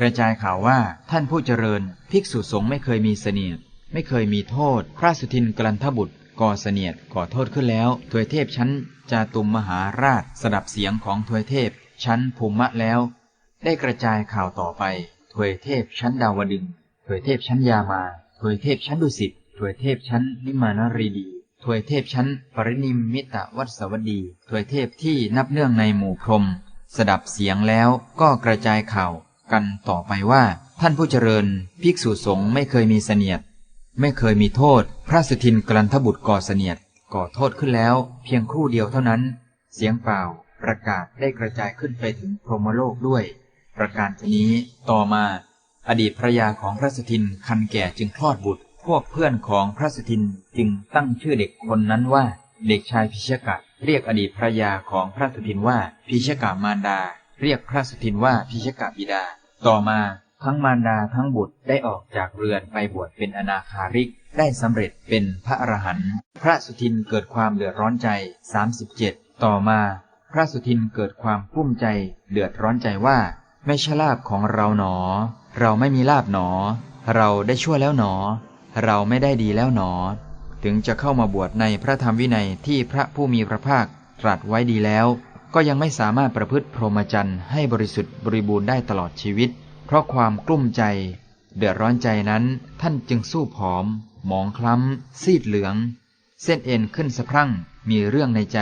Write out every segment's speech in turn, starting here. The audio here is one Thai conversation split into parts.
กระจายข่าวว่าท่านผู้เจริญ ภิกษุสงฆ์ไม่เคยมีเสนียด ไม่เคยมีโทษ พระสุทินกลันทบุตรก่อเสนียดก่อโทษขึ้นแล้วถวยเทพชั้นจาตุมมหาราชสดับเสียงของถวยเทพ ชั้นภูมิมะแล้ว ได้กระจายข่าวต่อไปถวยเทพชั้นดาวดึงถวยเทพชั้นยามาถวยเทพชั้นดุสิตถวยเทพชั้นนิมานรีดีถวยเทพชั้นปรินิมมิตวัสวดีถวยเทพที่นับเนื่องในหมู่พรหมสดับเสียงแล้วก็กระจายข่าว กันต่อไปว่า ท่านผู้เจริญ ภิกษุสงฆ์ไม่เคยมีเสนียด ไม่เคยมีโทษ พระสุทินกลันทบุตรก่อเสนียด ก่อโทษขึ้นแล้ว เพียงครู่เดียวเท่านั้น เสียงเปล่า ประกาศได้กระจายขึ้นไปถึงพรหมโลกด้วย ประการชนี้ต่อมา อดีตภรยาของพระสุทินคันแก่จึงคลอดบุตร พวกเพื่อนของพระสุทินจึงตั้งชื่อเด็กคนนั้นว่า เด็กชายพิชกะเรียกอดีตภรรยาของพระสุทินว่าพิชกะมารดา เรียกพระสุทินว่าพิชกบิดา ต่อมาทั้งมารดาทั้งบุตรได้ออกจากเรือนไปบวชเป็นอนาคาริก ได้สำเร็จเป็นพระอรหันต์พระสุทินเกิดความเดือดร้อนใจ 37 ต่อมา พระสุทินเกิดความกลุ้มใจ เดือดร้อนใจว่า ไม่ใช่ลาบของเราหนอ เราไม่มีลาบหนอ เราได้ชั่วแล้วหนอ เราไม่ได้ดีแล้วหนอ ถึงจะเข้ามาบวชในพระธรรมวินัยที่พระผู้มีพระภาคตรัสไว้ดีแล้ว ก็ยังไม่สามารถประพฤติพรหมจรรย์ให้บริสุทธิ์บริบูรณ์ได้ตลอดชีวิต เพราะความกลุ้มใจ เดือดร้อนใจนั้น ท่านจึงสู้ผอม หมองคล้ำ ซีดเหลือง เส้นเอ็นขึ้นสะพรั่ง มีเรื่องในใจ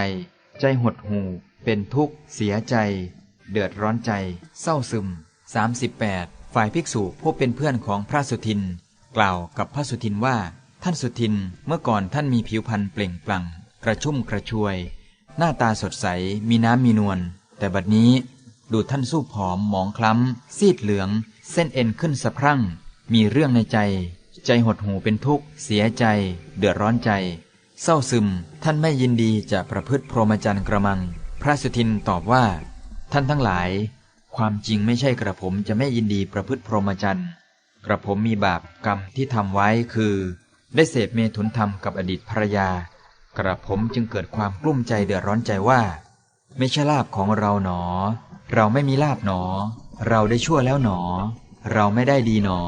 ใจหดหู่ เป็นทุกข์ เสียใจ เดือดร้อนใจ เศร้าซึม 38 ฝ่ายภิกษุผู้เป็นเพื่อนของพระสุทิน กล่าวกับพระสุทินว่า ท่านสุทิน เมื่อก่อนท่านมีผิวพรรณเปล่งปลั่ง กระชุ่มกระชวย หน้าตาสดใสมีน้ำมีนวลแต่บัดนี้ดูท่านสู้ผอมหมองคล้ำ ซีดเหลือง เส้นเอ็นขึ้นสะพรั่ง มีเรื่องในใจ ใจหดหูเป็นทุกข์ เสียใจ เดือดร้อนใจ เศร้าซึม ท่านไม่ยินดีจะประพฤติพรหมจรรย์กระมัง พระสุทินตอบว่า ท่านทั้งหลาย ความจริงไม่ใช่กระผมจะไม่ยินดีประพฤติพรหมจรรย์กระผมมีบาปกรรมที่ทำไว้คือ ได้เสพเมถุนธรรมกับอดีตภรรยา กระผมจึงเกิดความกลุ้มใจเดือดร้อนใจว่า ไม่ใช่ลาบของเราหนอ เราไม่มีลาบหนอ เราได้ชั่วแล้วหนอ เราไม่ได้ดีหนอ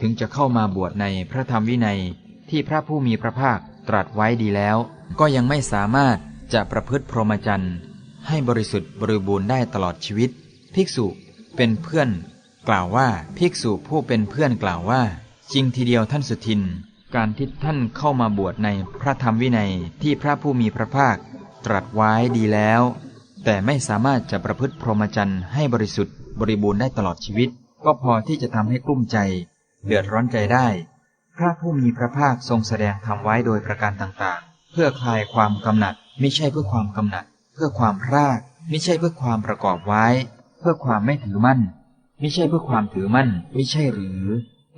ถึงจะเข้ามาบวชในพระธรรมวินัยที่พระผู้มีพระภาคตรัสไว้ดีแล้ว ก็ยังไม่สามารถจะประพฤติพรหมจรรย์ให้บริสุทธิ์บริบูรณ์ได้ตลอดชีวิต ภิกษุเป็นเพื่อน กล่าวว่าภิกษุผู้เป็นเพื่อนกล่าวว่า จริงทีเดียวท่านสุทิน การที่ท่านเข้ามาบวชในพระธรรมวินัยที่พระผู้มีพระภาคตรัสไว้ดีแล้ว แต่ไม่สามารถจะประพฤติพรหมจรรย์ให้บริสุทธิ์บริบูรณ์ได้ตลอดชีวิต ก็พอที่จะทำให้กลุ้มใจ เดือดร้อนใจได้ พระผู้มีพระภาคทรงแสดงธรรมไว้โดยประการต่างๆ เพื่อคลายความกำหนัดไม่ใช่เพื่อความกำหนัด เพื่อความพลาดไม่ใช่เพื่อความประกอบไว้ เพื่อความไม่ถือมั่นไม่ใช่เพื่อความถือมั่นไม่ใช่หรือ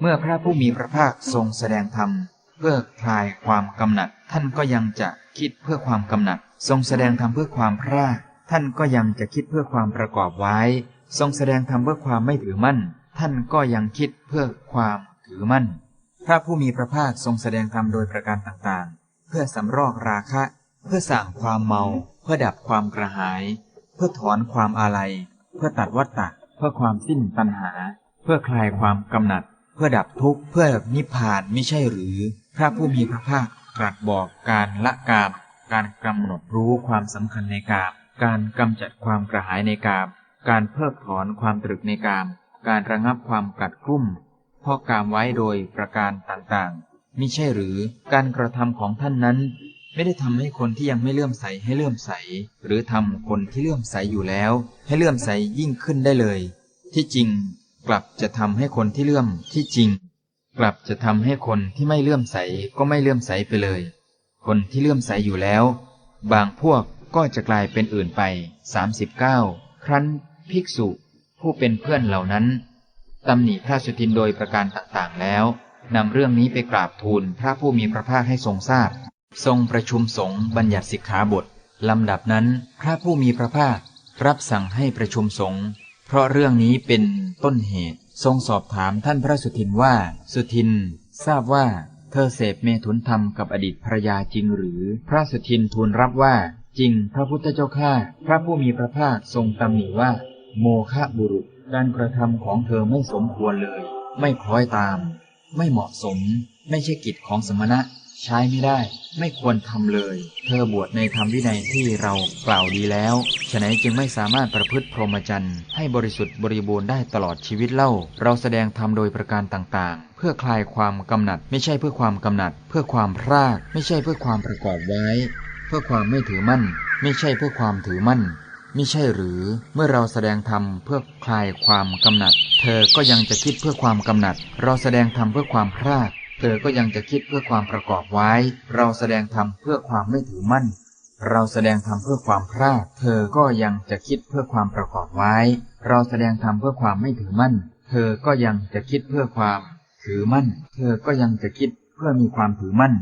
เมื่อพระผู้มีพระภาคทรงแสดงธรรม เพื่อคลายความกำหนัด ท่านก็ยังจะคิดเพื่อความกำหนัด ทรงแสดงธรรมเพื่อความพลาท่านก็ยังจะคิดเพื่อความประกอบไว้ ทรงแสดงธรรมเพื่อความไม่ถือมั่น ท่านก็ยังคิดเพื่อความถือมั่น พระผู้มีพระภาคทรงแสดงธรรมโดยประการต่างๆ เพื่อสำรอกราคะ เพื่อสั่งความเมา เพื่อดับความกระหาย เพื่อถอนความอาลัย เพื่อตัดวัฏฏะเพื่อความสิ้นตัณหา เพื่อคลายความกำหนัด เพื่อดับทุกข์เพื่อนิพพานไม่ใช่หรือ พระผู้มีพระภาคตรัสบอกการละกาม การกำหนดรู้ความสำคัญในกาม การกำจัดความกระหายในกาม การเพิกถอนความตรึกในกาม การระงับความกัดกลุ่มพราะกามไว้โดยประการต่างๆมิใช่หรือการกระทำของท่านนั้น ไม่ได้ทำให้คนที่ยังไม่เลื่อมใสให้เลื่อมใส หรือทำคนที่เลื่อมใสอยู่แล้ว ให้เลื่อมใสยิ่งขึ้นได้เลย ที่จริง กลับจะทำให้คนที่เลื่อมที่จริง กลับจะทำให้คนที่ไม่เลื่อมใสก็ไม่เลื่อมใสไปเลย คนที่เลื่อมใสอยู่แล้ว บางพวกก็จะกลายเป็นอื่นไป 39 ครั้นภิกษุผู้เป็นเพื่อนเหล่านั้นตำหนิพระสุทินโดยประการต่างๆแล้วนำเรื่องนี้ไปกราบทูลพระผู้มีพระภาคให้ทรงทราบ ทรงประชุมสงฆ์บัญญัติสิกขาบทลำดับนั้น พระผู้มีพระภาครับสั่งให้ประชุมสงฆ์ เพราะเรื่องนี้เป็นต้นเหตุ ทรงสอบถามท่านพระสุทินว่า สุทิน ทราบว่าเธอเสพเมถุนธรรมกับอดีตภรยาจริงหรือ พระสุทินทูลรับว่า จริง พระพุทธเจ้าข้าพระผู้มีพระภาคทรงตำหนิว่า โมฆะบุรุษการกระทำของเธอไม่สมควรเลย ไม่คล้อยตาม ไม่เหมาะสม ไม่ใช่กิจของสมณะ ใช้ไม่ได้ ไม่ควรทำเลย เธอบวชในธรรมวินัยที่เรากล่าวดีแล้วฉะนั้นจึงไม่สามารถประพฤติพรหมจรรย์ให้บริสุทธิ์บริบูรณ์ได้ตลอดชีวิตเล่า เราแสดงธรรมโดยประการต่างๆ เพื่อคลายความกำหนัด ไม่ใช่เพื่อความกำหนัด เพื่อความพราก ไม่ใช่เพื่อความประกอบไว้ เพื่อความไม่ถือมั่น ไม่ใช่เพื่อความถือมั่นไม่ใช่หรือเมื่อเราแสดงธรรมเพื่อคลายความกำหนัด เธอก็ยังจะคิดเพื่อความกำหนัด เราแสดงธรรมเพื่อความพราก เธอก็ยังจะคิดเพื่อความประกอบไว้ เราแสดงธรรมเพื่อความไม่ถือมั่น เราแสดงธรรมเพื่อความพรากเธอก็ยังจะคิดเพื่อความประกอบไว้ เราแสดงธรรมเพื่อความไม่ถือมั่น เธอก็ยังจะคิดเพื่อความถือมั่น เธอก็ยังจะคิดเพื่อมีความถือมั่น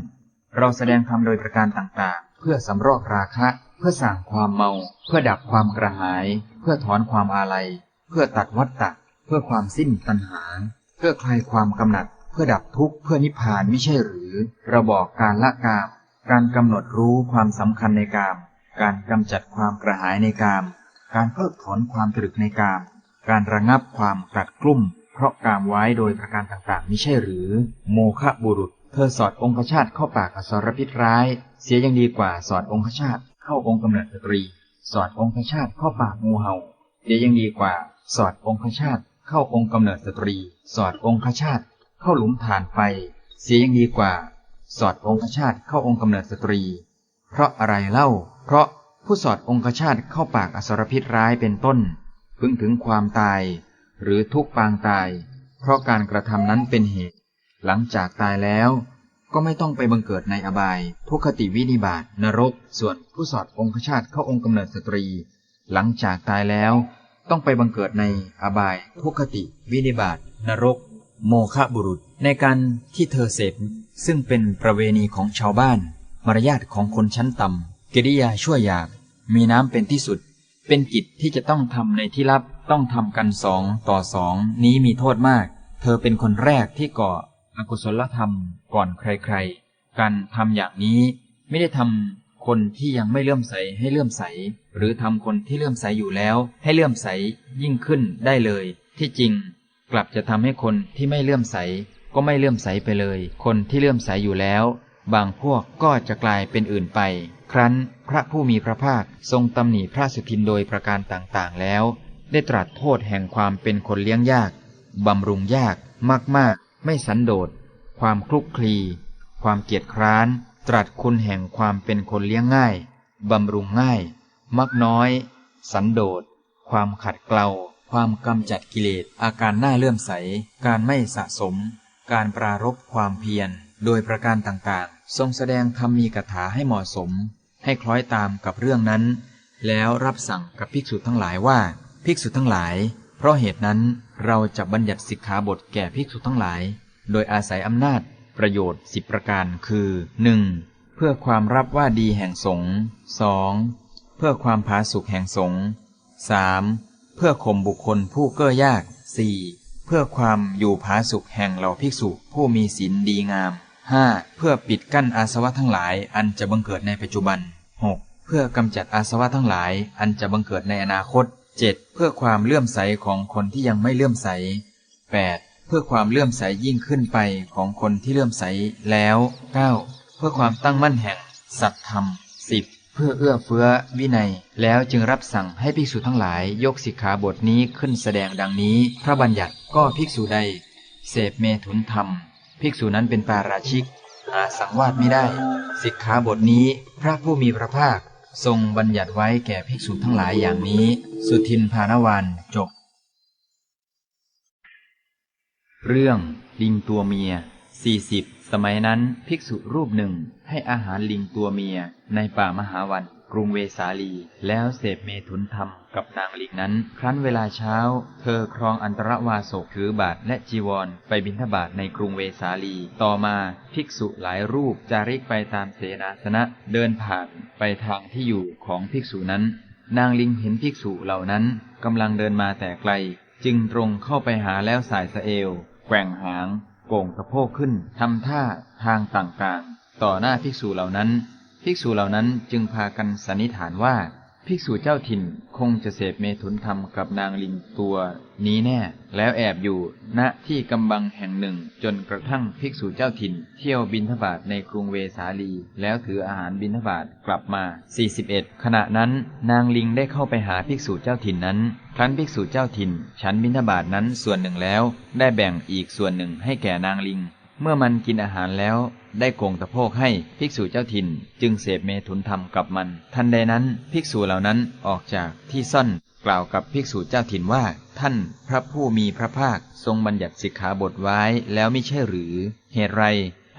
เราแสดงธรรมโดยประการต่างๆ เพื่อสำรอกราคะ เพื่อสั่งความเมา เพื่อดับความกระหาย เพื่อถอนความอาลัย เพื่อตัดวัฏฏะเพื่อความสิ้นตัณหา เพื่อคลายความกำหนัด เพื่อดับทุกข์เพื่อนิพพานไม่ใช่หรือ เราบอกการละกาม การกำหนดรู้ความสำคัญในกาม การกำจัดความกระหายในกาม การเพิกถอนความตรึกในกาม การระงับความกลัดกลุ้มเพราะกามไว้โดยประการต่างๆไม่ใช่หรือ โมฆะบุรุษ เธอสอดองคชาตเข้าปากอสรพิษร้าย เสียยังดีกว่าสอดองคชาตเข้าองค์กำเนิดสตรี สอดองคชาตเข้าปากงูเห่าเสียยังดีกว่า สอดองคชาตเข้าองค์กำเนิดสตรี สอดองคชาต เข้าหลุมฐานไฟ เสียยังดีกว่า สอดองคชาตเข้าองค์กำเนิดสตรี เพราะอะไรเล่า เพราะผู้สอดองคชาตเข้าปากอสรพิษร้ายเป็นต้น พึงถึงความตาย หรือทุกปางตาย เพราะการกระทำนั้นเป็นเหตุ หลังจากตายแล้ว ก็ไม่ต้องไปบังเกิดในอบาย ทุกขติวินิบาตนรก ส่วนผู้สอดองคชาตเข้าองค์กำเนิดสตรี หลังจากตายแล้ว ต้องไปบังเกิดในอบาย ทุกขติวินิบาตนรก โมฆะบุรุษในการที่เธอเสพซึ่งเป็นประเวณีของชาวบ้าน มารยาทของคนชั้นต่ำกิริยาชั่วยาบมีน้ำเป็นที่สุด เป็นกิจที่จะต้องทำในที่ลับต้องทำกันสองต่อสองนี้มีโทษมาก เธอเป็นคนแรกที่ก่ออกุศลธรรมก่อนใครๆ การทำอย่างนี้ไม่ได้ทำคนที่ยังไม่เลื่อมใสให้เลื่อมใส หรือทำคนที่เลื่อมใสอยู่แล้ว ให้เลื่อมใสยิ่งขึ้นได้เลย ที่จริง กลับจะทำให้คนที่ไม่เลื่อมใสก็ไม่เลื่อมใสไปเลย คนที่เลื่อมใสอยู่แล้ว บางพวกก็จะกลายเป็นอื่นไป ครั้นพระผู้มีพระภาคทรงตำหนิพระสุทินโดยประการต่างๆ แล้ว ได้ตรัสโทษแห่งความเป็นคนเลี้ยงยาก บำรุงยากมากๆ ไม่สันโดษ ความคลุกคลี ความเกียจคร้าน ตรัสคุณแห่งความเป็นคนเลี้ยงง่าย บำรุงง่าย มักน้อย สันโดษ ความขัดเกลา ความกำจัดกิเลส อาการหน้าเลื่อมใส การไม่สะสม การปรารบความเพียร โดยประการต่างๆ ทรงแสดงธรรมีกถาให้เหมาะสม ให้คล้อยตามกับเรื่องนั้น แล้วรับสั่งกับภิกษุทั้งหลายว่า ภิกษุทั้งหลาย เพราะเหตุนั้นเราจะบัญญัติสิกขาบทแก่ภิกษุทั้งหลาย โดยอาศัยอำนาจประโยชน์สิบประการคือ 1. เพื่อความรับว่าดีแห่งสงฆ์ 2. เพื่อความผาสุกแห่งสงฆ์ 3. เพื่อข่มบุคคลผู้เก้อยาก 4. เพื่อความอยู่ผาสุกแห่งเหล่าภิกษุผู้มีศีลดีงาม 5. เพื่อปิดกั้นอาสวะทั้งหลายอันจะบังเกิดในปัจจุบัน 6. เพื่อกำจัดอาสวะทั้งหลายอันจะบังเกิดในอนาคต 7. เพื่อความเลื่อมใสของคนที่ยังไม่เลื่อมใส 8. เพื่อความเลื่อมใสยิ่งขึ้นไปของคนที่เลื่อมใสแล้ว 9. เพื่อความตั้งมั่นแห่งสัตธรรม 10. เพื่อเอื้อเฟื้อวินัย แล้วจึงรับสั่งให้ภิกษุทั้งหลายยกสิกขาบทนี้ขึ้นแสดงดังนี้ พระบัญญัติก็ภิกษุใด เสพเมถุนธรรม ภิกษุนั้นเป็นปาราชิก หาสังวาสไม่ได้ สิกขาบทนี้พระผู้มีพระภาค ทรงบัญญัติไว้แก่ภิกษุทั้งหลายอย่างนี้ สุทินพานวันจบ เรื่องลิงตัวเมีย 40สมัยนั้นภิกษุรูปหนึ่งให้อาหารลิงตัวเมียในป่ามหาวันกรุงเวสาลี แล้วเสพเมถุนธรรมกับนางลิงนั้น ครั้นเวลาเช้า เธอครองอันตรวาสกถือบาทและจีวร ไปบิณฑบาตในกรุงเวสาลี ต่อมาภิกษุหลายรูปจาริกไปตามเสนาสนะเดินผ่านไปทางที่อยู่ของภิกษุนั้น นางลิงเห็นภิกษุเหล่านั้นกำลังเดินมาแต่ไกล จึงตรงเข้าไปหาแล้วสายสะเอวแกว่งหาง โก่งสะโพกขึ้นทำท่าทางต่างๆ ต่อหน้าภิกษุเหล่านั้น ภิกษุเหล่านั้นจึงพากันสันนิษฐานว่า ภิกษุเจ้าถิ่นคงจะเสพเมถุนธรรมกับนางลิงตัวนี้แน่ แล้วแอบอยู่ณที่กำบังแห่งหนึ่ง จนกระทั่งภิกษุเจ้าถิ่น เที่ยวบินทบาทในกรุงเวสาลี แล้วถืออาหารบินทบาทกลับมา 41 ขณะนั้นนางลิงได้เข้าไปหาภิกษุเจ้าถิ่นนั้นครั้นภิกษุเจ้าถิ่น ฉันบินทบาทนั้นส่วนหนึ่งแล้ว ได้แบ่งอีกส่วนหนึ่งให้แก่นางลิง เมื่อมันกินอาหารแล้ว ได้โกงตะโพกให้ภิกษุเจ้าถิ่น จึงเสพเมถุนธรรมกับมัน ทันใดนั้นภิกษุเหล่านั้นออกจากที่ซ่อนกล่าวกับภิกษุเจ้าถิ่นว่า ท่านพระผู้มีพระภาคทรงบัญญัติสิกขาบทไว้แล้วไม่ใช่หรือ เหตุไร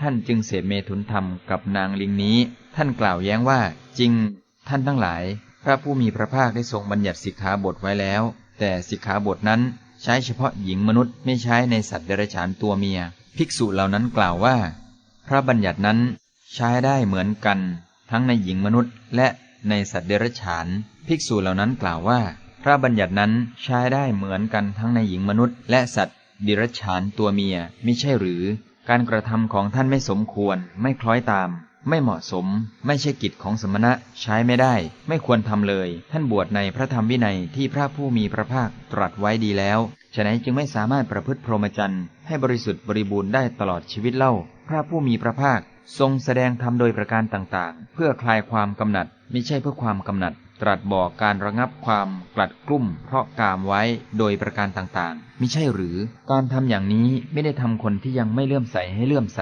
ท่านจึงเสพเมถุนธรรมกับนางลิงนี้ ท่านกล่าวแย้งว่า จริง ท่านทั้งหลาย พระผู้มีพระภาคได้ทรงบัญญัติสิกขาบทไว้แล้ว แต่สิกขาบทนั้นใช้เฉพาะหญิงมนุษย์ไม่ใช้ในสัตว์เดรัจฉานตัวเมีย ภิกษุเหล่านั้นกล่าวว่า พระบัญญัตินั้นใช้ได้เหมือนกัน ทั้งในหญิงมนุษย์ และในสัตว์เดรัจฉาน ภิกษุเหล่านั้นกล่าวว่า พระบัญญัตินั้นใช้ได้เหมือนกันทั้งในหญิงมนุษย์ และสัตว์เดรัจฉานตัวเมียไม่ใช่หรือ การกระทำของท่านไม่สมควรไม่คล้อยตาม ไม่เหมาะสม ไม่ใช่กิจของสมณะใช้ไม่ได้ ไม่ควรทำเลย ท่านบวชในพระธรรมวินัยที่พระผู้มีพระภาคตรัสไว้ดีแล้วฉะนั้นจึงไม่สามารถประพฤติพรหมจรรย์ให้บริสุทธิ์บริบูรณ์ได้ตลอดชีวิตเล่า พระผู้มีพระภาค ทรงแสดงธรรมโดยประการต่างๆ เพื่อคลายความกำหนัดไม่ใช่เพื่อความกำหนัด ตรัสบอกการระงับความกลัดกลุ้มเพราะกามไว้โดยประการต่างๆมิใช่หรือ การทำอย่างนี้ไม่ได้ทำคนที่ยังไม่เลื่อมใสให้เลื่อมใส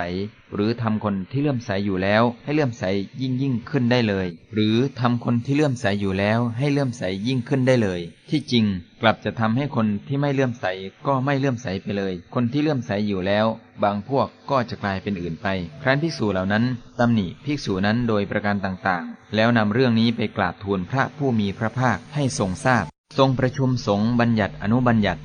หรือทำคนที่เลื่อมใสอยู่แล้ว ให้เลื่อมใสยิ่งยิ่งขึ้นได้เลย หรือทำคนที่เลื่อมใสอยู่แล้ว ให้เลื่อมใสยิ่งขึ้นได้เลย ที่จริงกลับจะทำให้คนที่ไม่เลื่อมใสก็ไม่เลื่อมใสไปเลย คนที่เลื่อมใสอยู่แล้ว บางพวกก็จะกลายเป็นอื่นไป ครั้นภิกษุเหล่านั้นตำหนิภิกษุนั้นโดยประการต่างๆ แล้วนำเรื่องนี้ไปกราบทูลพระผู้มีพระภาคให้ทรงทราบ ทรงประชุมสงฆ์บัญญัติอนุบัญญัติ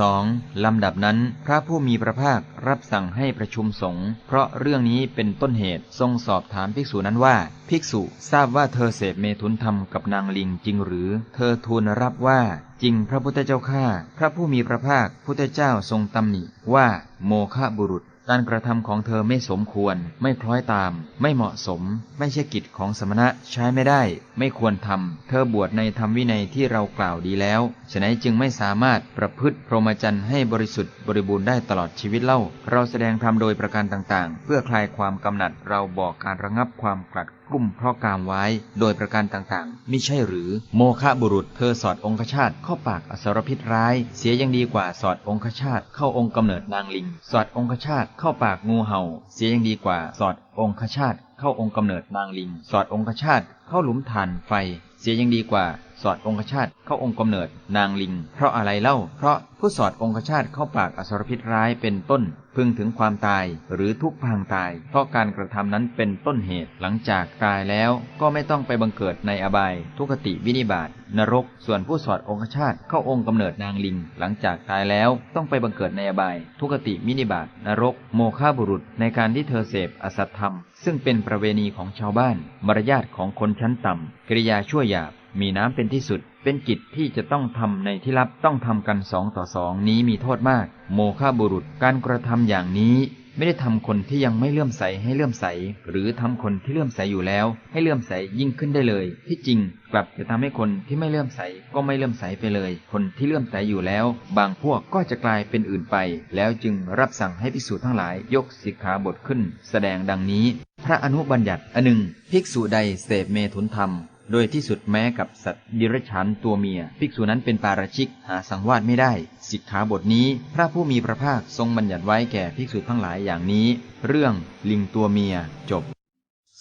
42 ลำดับนั้น พระผู้มีพระภาครับสั่งให้ประชุมสงฆ์เพราะเรื่องนี้เป็นต้นเหตุทรงสอบถามภิกษุนั้นว่า ภิกษุทราบว่าเธอเสพเมถุนธรรมกับนางลิงจริงหรือ เธอทูลรับว่าจริงพระพุทธเจ้าข้าพระผู้มีพระภาคพุทธเจ้าทรงตำหนิว่าโมฆะบุรุษ การกระทำของเธอไม่สมควร ไม่คล้อยตาม ไม่เหมาะสม ไม่ใช่กิจของสมณะใช้ไม่ได้ ไม่ควรทำเธอบวชในธรรมวินัยที่เรากล่าวดีแล้วฉะนั้นจึงไม่สามารถประพฤติพรหมจรรย์ให้บริสุทธิ์บริบูรณ์ได้ตลอดชีวิตเล่า เราแสดงธรรมโดยประการต่างๆ เพื่อคลายความกำหนัดเราบอกการระงับความกลัด กลุ่มเพราะกามไว้โดยประการต่างๆมิใช่หรือ โมฆะบุรุษเธอสอดองคชาตเข้าปากอสรพิษร้าย เสียยังดีกว่าสอดองคชาตเข้าองค์กำเนิดนางลิง สอดองคชาตเข้าปากงูเห่า เสียยังดีกว่าสอดองคชาตเข้าองค์กำเนิดนางลิง สอดองคชาตเข้าหลุมฐานไฟ เสียยังดีกว่า สอดองคชาตเข้าองค์กำเนิด นางลิง เพราะอะไรเล่า เพราะผู้สอดองคชาตเข้าปากอสรพิษร้ายเป็นต้น พึงถึงความตายหรือทุกพางตาย เพราะการกระทำนั้นเป็นต้นเหตุหลังจากตายแล้วก็ไม่ต้องไปบังเกิดในอบาย ทุกติวินิบาตนรก ส่วนผู้สอดองคชาตเข้าองค์กำเนิดนางลิง หลังจากตายแล้วต้องไปบังเกิดในอบาย ทุกติวินิบาตนรก โมฆะบุรุษในการที่เธอเสพอสัตธรรม ซึ่งเป็นประเวณีของชาวบ้าน มารยาทของคนชั้นต่ำกิริยาชั่วหยาบ มีน้ำเป็นที่สุด เป็นกิจที่จะต้องทำในที่ลับต้องทำกันสองต่อสองนี้มีโทษมาก โมฆะบุรุษการกระทำอย่างนี้ ไม่ได้ทำคนที่ยังไม่เลื่อมใสให้เลื่อมใส หรือทำคนที่เลื่อมใสอยู่แล้ว ให้เลื่อมใสยิ่งขึ้นได้เลย ที่จริงกลับจะทำให้คนที่ไม่เลื่อมใสก็ไม่เลื่อมใสไปเลย คนที่เลื่อมใสอยู่แล้ว บางพวกก็จะกลายเป็นอื่นไป แล้วจึงรับสั่งให้ภิกษุทั้งหลายยกสิกขาบทขึ้น แสดงดังนี้ พระอนุบัญญัติอันหนึ่งภิกษุใดเสพเมถุนธรรม โดยที่สุดแม้กับสัตว์ดิรัจฉานตัวเมีย ภิกษุนั้นเป็นปาราชิกหาสังวาสไม่ได้ สิกขาบทนี้ พระผู้มีพระภาคทรงบัญญัติไว้แก่ภิกษุทั้งหลายอย่างนี้ เรื่องลิงตัวเมียจบ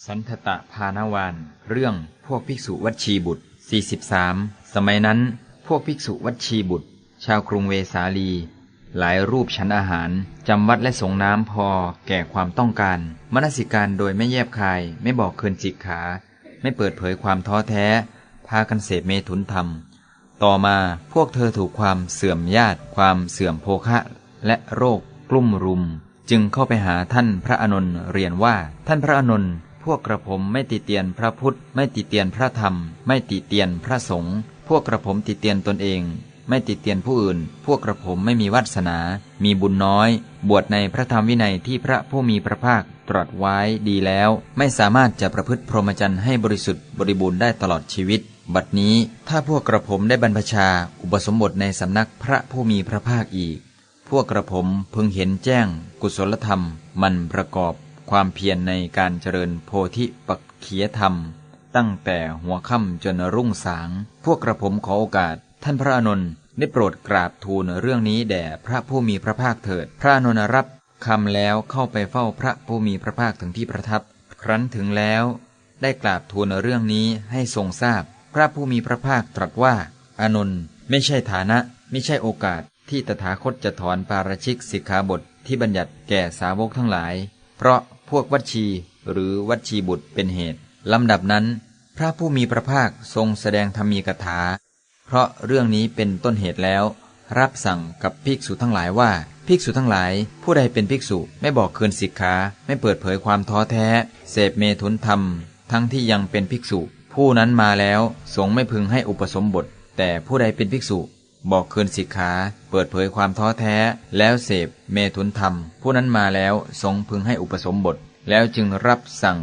สันทตะพานวานเรื่องพวกภิกษุวัดชีบุตร 43 สมัยนั้น พวกภิกษุวัดชีบุตร ชาวกรุงเวสาลี หลายรูปชั้นอาหารจำวัดและสงน้ำพอแก่ความต้องการ มนสิการโดยไม่แยบคายไม่บอกเคินจิกขา ไม่เปิดเผยความท้อแท้ พากันเสพเมถุนธรรม ต่อมาพวกเธอถูกความเสื่อมญาติ ความเสื่อมโภคะ และโรคกลุ่มรุม จึงเข้าไปหาท่านพระอานนท์เรียนว่าท่านพระอานนท์พวกกระผมไม่ติเตียนพระพุทธ ไม่ติเตียนพระธรรม ไม่ติเตียนพระสงฆ์พวกกระผมติเตียนตนเอง ไม่ติเตียนผู้อื่น พวกกระผมไม่มีวาสนา มีบุญน้อย บวชในพระธรรมวินัยที่พระผู้มีพระภาค ตรัสไว้ดีแล้ว ไม่สามารถจะประพฤติพรหมจรรย์ให้บริสุทธิ์บริบูรณ์ได้ตลอดชีวิต บัดนี้ถ้าพวกกระผมได้บรรพชา อุปสมบทในสำนักพระผู้มีพระภาคอีก พวกกระผมพึงเห็นแจ้ง กุศลธรรม มันประกอบความเพียรในการเจริญโพธิปักเขียธรรม ตั้งแต่หัวค่ำจนรุ่งสาง พวกกระผมขอโอกาส ท่านพระอานนท์ได้โปรดกราบทูลเรื่องนี้แด่พระผู้มีพระภาคเถิด พระอานนรับ คำแล้วเข้าไปเฝ้าพระผู้มีพระภาคถึงที่ประทับ ครั้นถึงแล้ว ได้กราบทูลเรื่องนี้ให้ทรงทราบ พระผู้มีพระภาคตรัสว่า อานนท์ไม่ใช่ฐานะ ไม่ใช่โอกาสที่ตถาคตจะถอนปาราชิกสิกขาบทที่บัญญัติแก่สาวกทั้งหลาย เพราะพวกวัชี หรือวัชชีบุตรเป็นเหตุ ลำดับนั้น พระผู้มีพระภาคทรงแสดงธรรมีกถา เพราะเรื่องนี้เป็นต้นเหตุแล้ว รับสั่งกับภิกษุทั้งหลายว่า ภิกษุทั้งหลาย ผู้ใดเป็นภิกษุไม่บอกคืนสิกขาไม่เปิดเผยความท้อแท้ เสพเมถุนธรรม ทั้งที่ยังเป็นภิกษุ ผู้นั้นมาแล้วสงฆ์ไม่พึงให้อุปสมบท แต่ผู้ใดเป็นภิกษุ บอกคืนสิกขาเปิดเผยความท้อแท้ แล้วเสพเมถุนธรรม ผู้นั้นมาแล้วสงฆ์พึงให้อุปสมบท แล้วจึงรับสั่ง